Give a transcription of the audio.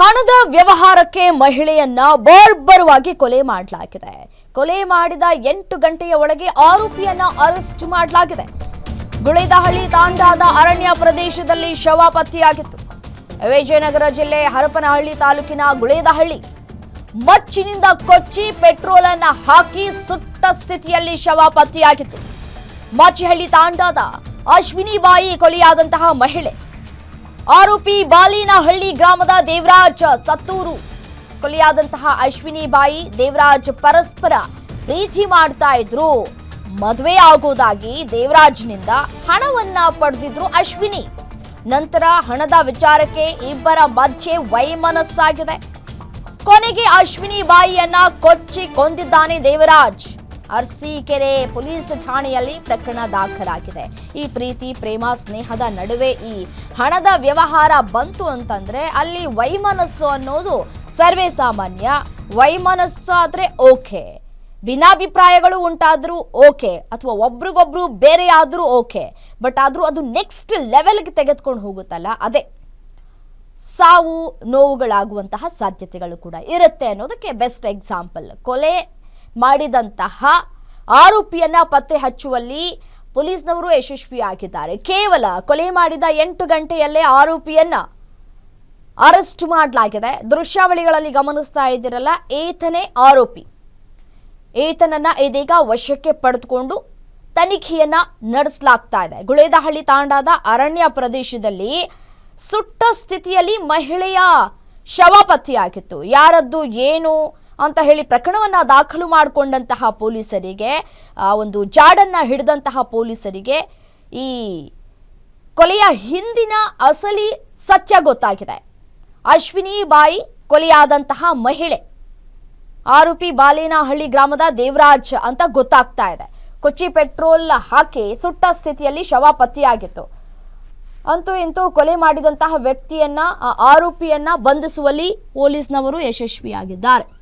ಹಣದ ವ್ಯವಹಾರಕ್ಕೆ ಮಹಿಳೆಯನ್ನ ಬರ್ಬರವಾಗಿ ಕೊಲೆ ಮಾಡಲಾಗಿದೆ. ಕೊಲೆ ಮಾಡಿದ ಎಂಟು ಗಂಟೆಯ ಒಳಗೆ ಆರೋಪಿಯನ್ನ ಅರೆಸ್ಟ್ ಮಾಡಲಾಗಿದೆ. ಗುಳೇದಹಳ್ಳಿ ತಾಂಡಾದ ಅರಣ್ಯ ಪ್ರದೇಶದಲ್ಲಿ ಶವ ಪತ್ತೆಯಾಗಿತ್ತು. ವಿಜಯನಗರ ಜಿಲ್ಲೆ ಹರಪನಹಳ್ಳಿ ತಾಲೂಕಿನ ಗುಳೇದಹಳ್ಳಿ. ಮಚ್ಚಿನಿಂದ ಕೊಚ್ಚಿ ಪೆಟ್ರೋಲ್ ಅನ್ನ ಹಾಕಿ ಸುಟ್ಟ ಸ್ಥಿತಿಯಲ್ಲಿ ಶವ ಪತ್ತೆಯಾಗಿತ್ತು. ಮಾಚಿಹಳ್ಳಿ ತಾಂಡಾದ ಅಶ್ವಿನಿ ಬಾಯಿ ಕೊಲೆಯಾದಂತಹ ಮಹಿಳೆ ಆರೋಪಿ ಬಾಲಿನಹಳ್ಳಿ ಗ್ರಾಮದ ದೇವರಾಜ್ ಸತ್ತೂರು. ಕೊಲೆಯಾದಂತಹ ಅಶ್ವಿನಿ ಬಾಯಿ ದೇವರಾಜ್ ಪರಸ್ಪರ ಪ್ರೀತಿ ಮಾಡ್ತಾ ಇದ್ರು. ಮದುವೆ ಆಗೋದಾಗಿ ದೇವರಾಜ್ನಿಂದ ಹಣವನ್ನ ಪಡೆದಿದ್ರು ಅಶ್ವಿನಿ. ನಂತರ ಹಣದ ವಿಚಾರಕ್ಕೆ ಇಬ್ಬರ ಮಧ್ಯೆ ವೈಮನಸ್ಸಾಗಿದೆ. ಕೊನೆಗೆ ಅಶ್ವಿನಿ ಬಾಯಿಯನ್ನ ಕೊಚ್ಚಿ ಕೊಂದಿದ್ದಾನೆ ದೇವರಾಜ್. ಅರ್ಸೀಕೆರೆ ಪೊಲೀಸ್ ಠಾಣೆಯಲ್ಲಿ ಪ್ರಕರಣ ದಾಖಲಾಗಿದೆ. ಈ ಪ್ರೀತಿ, ಪ್ರೇಮ, ಸ್ನೇಹದ ನಡುವೆ ಈ ಹಣದ ವ್ಯವಹಾರ ಬಂತು ಅಂತಂದ್ರೆ ಅಲ್ಲಿ ವೈಮನಸ್ಸು ಅನ್ನೋದು ಸರ್ವೇ ಸಾಮಾನ್ಯ. ವೈಮನಸ್ಸು ಆದ್ರೆ ಓಕೆ. ಭಿನ್ನಾಭಿಪ್ರಾಯಗಳು ಉಂಟಾದರೂ ಓಕೆ. ಅಥವಾ ಒಬ್ರಿಗೊಬ್ರು ಬೇರೆ ಆದ್ರೂ ಓಕೆ. ಬಟ್ ಆದ್ರೂ ಅದು ನೆಕ್ಸ್ಟ್ ಲೆವೆಲ್ಗೆ ತೆಗೆದುಕೊಂಡು ಹೋಗುತ್ತಲ್ಲ, ಅದೇ ಸಾವು, ನೋವುಗಳಾಗುವಂತಹ ಸಾಧ್ಯತೆಗಳು ಕೂಡ ಇರುತ್ತೆ ಅನ್ನೋದಕ್ಕೆ ಬೆಸ್ಟ್ ಎಕ್ಸಾಂಪಲ್. ಕೊಲೆ ಮಾಡಿದಂತಹ ಆರೋಪಿಯನ್ನ ಪತ್ತೆ ಹಚ್ಚುವಲ್ಲಿ ಪೊಲೀಸ್ನವರು ಯಶಸ್ವಿಯಾಗಿದ್ದಾರೆ. ಕೇವಲ ಕೊಲೆ ಮಾಡಿದ ಎಂಟು ಗಂಟೆಯಲ್ಲೇ ಆರೋಪಿಯನ್ನ ಅರೆಸ್ಟ್ ಮಾಡಲಾಗಿದೆ. ದೃಶ್ಯಾವಳಿಗಳಲ್ಲಿ ಗಮನಿಸ್ತಾ ಇದ್ದೀರಲ್ಲ, ಏತನೇ ಆರೋಪಿ. ಏತನನ್ನ ಇದೀಗ ವಶಕ್ಕೆ ಪಡೆದುಕೊಂಡು ತನಿಖೆಯನ್ನ ನಡೆಸಲಾಗ್ತಾ ಇದೆ. ಗುಳೇದಹಳ್ಳಿ ತಾಂಡಾದ ಅರಣ್ಯ ಪ್ರದೇಶದಲ್ಲಿ ಸುಟ್ಟ ಸ್ಥಿತಿಯಲ್ಲಿ ಮಹಿಳೆಯ ಶವ ಪತ್ತೆಯಾಗಿತ್ತು. ಯಾರದ್ದು, ಏನು ಅಂತ ಹೇಳಿ ಪ್ರಕರಣವನ್ನ ದಾಖಲು ಮಾಡಿಕೊಂಡಂತಹ ಪೊಲೀಸರಿಗೆ, ಆ, ಒಂದು ಜಾಡನ್ನ ಹಿಡಿದಂತಹ ಪೊಲೀಸರಿಗೆ ಈ ಕೊಲೆಯ ಹಿಂದಿನ ಅಸಲಿ ಸತ್ಯ ಗೊತ್ತಾಗಿದೆ. ಅಶ್ವಿನಿ ಬಾಯಿ ಕೊಲೆಯಾದಂತಹ ಮಹಿಳೆ, ಆರೋಪಿ ಬಾಲೇನಹಳ್ಳಿ ಗ್ರಾಮದ ದೇವರಾಜ್ ಅಂತ ಗೊತ್ತಾಗ್ತಾ ಇದೆ. ಕೊಚ್ಚಿ ಪೆಟ್ರೋಲ್ ಹಾಕಿ ಸುಟ್ಟ ಸ್ಥಿತಿಯಲ್ಲಿ ಶವ ಪತ್ತೆಯಾಗಿತ್ತು. ಅಂತೂ ಇಂತೂ ಕೊಲೆ ಮಾಡಿದಂತಹ ವ್ಯಕ್ತಿಯನ್ನ ಆರೋಪಿಯನ್ನ ಬಂಧಿಸುವಲ್ಲಿ ಪೊಲೀಸ್ನವರು ಯಶಸ್ವಿಯಾಗಿದ್ದಾರೆ.